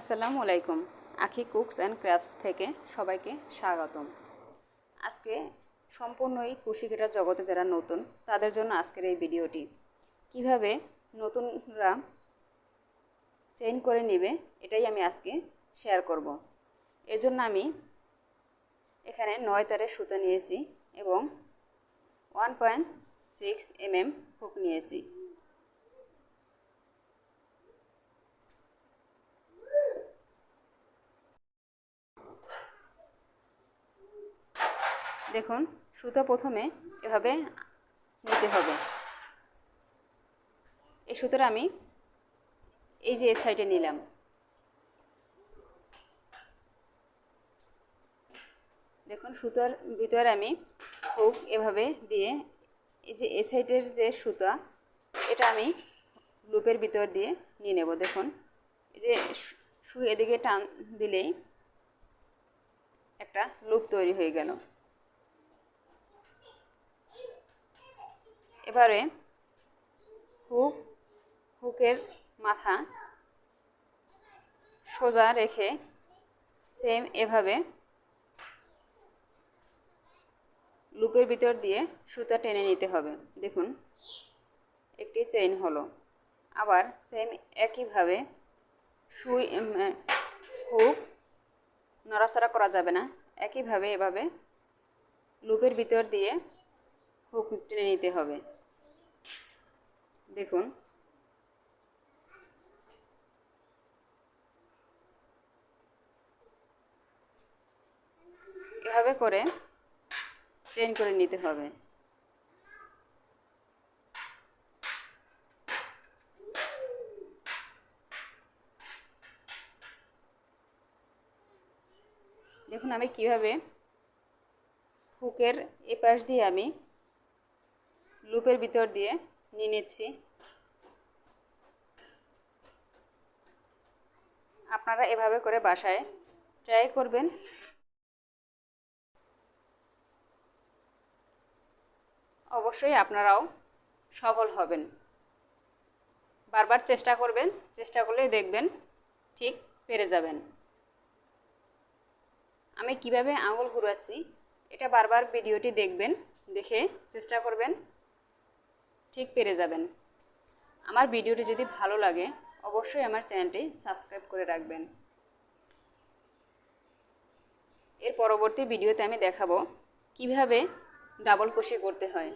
আসসালামু আলাইকুম। আখি কুকস অ্যান্ড ক্রাফটস থেকে সবাইকে স্বাগতম। আজকে সম্পূর্ণই কুশিকাটার জগতে যারা নতুন, তাদের জন্য আজকের এই ভিডিওটি। কীভাবে নতুনরা চেইন করে নেবে, এটাই আমি আজকে শেয়ার করব। এর জন্য আমি এখানে নয় তারের সুতো নিয়েছি এবং one point six mm hook হুক নিয়েছি। দেখুন, সুতো প্রথমে এভাবে নিতে হবে। এই সুতোটা আমি এই যে এ সাইডে নিলাম। দেখুন, সুতোর ভিতরে আমি হুক এভাবে দিয়ে এই যে এ সাইডের যে সুতা, এটা আমি লুপের ভিতর দিয়ে নিয়ে নেব। দেখুন, এই যে সু এদিকে টান দিলেই একটা লুপ তৈরি হয়ে গেল। এবারে হুক হুকের মাথা সোজা রেখে সেম এভাবে লুপের ভিতর দিয়ে সুতা টেনে নিতে হবে। দেখুন, একটি চেইন হলো। আবার সেম একইভাবে সুই হুক নড়াচড়া করা যাবে না। একইভাবে এভাবে লুপের ভিতর দিয়ে হুক টেনে নিতে হবে। দেখুন। এভাবে করে চেন করে নিতে হবে। দেখুন আমি কীভাবে হুকের এপাশ দিয়ে আমি লুপের ভিতর দিয়ে নিয়ে নিচ্ছি। আপনারা এভাবে করে বাসায় ট্রাই করবেন। অবশ্যই আপনারাও সফল হবেন। বারবার চেষ্টা করবেন, চেষ্টা করলেই দেখবেন ঠিক পেরে যাবেন। আমি কীভাবে আঙুল ঘুরাচ্ছি, এটা বারবার ভিডিওটি দেখবেন, দেখে চেষ্টা করবেন। ঠিক পেরে যাবেন। আমার ভিডিওটি যদি ভালো লাগে, অবশ্যই আমার চ্যানেলটি সাবস্ক্রাইব করে রাখবেন। এর পরবর্তী ভিডিওতে আমি দেখাবো কীভাবে ডাবল কুশি করতে হয়।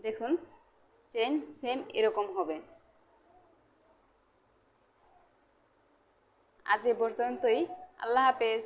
দেখুন চেন সেম এরকম হবে। আজ এ পর্যন্তই। আল্লাহ হাফেজ।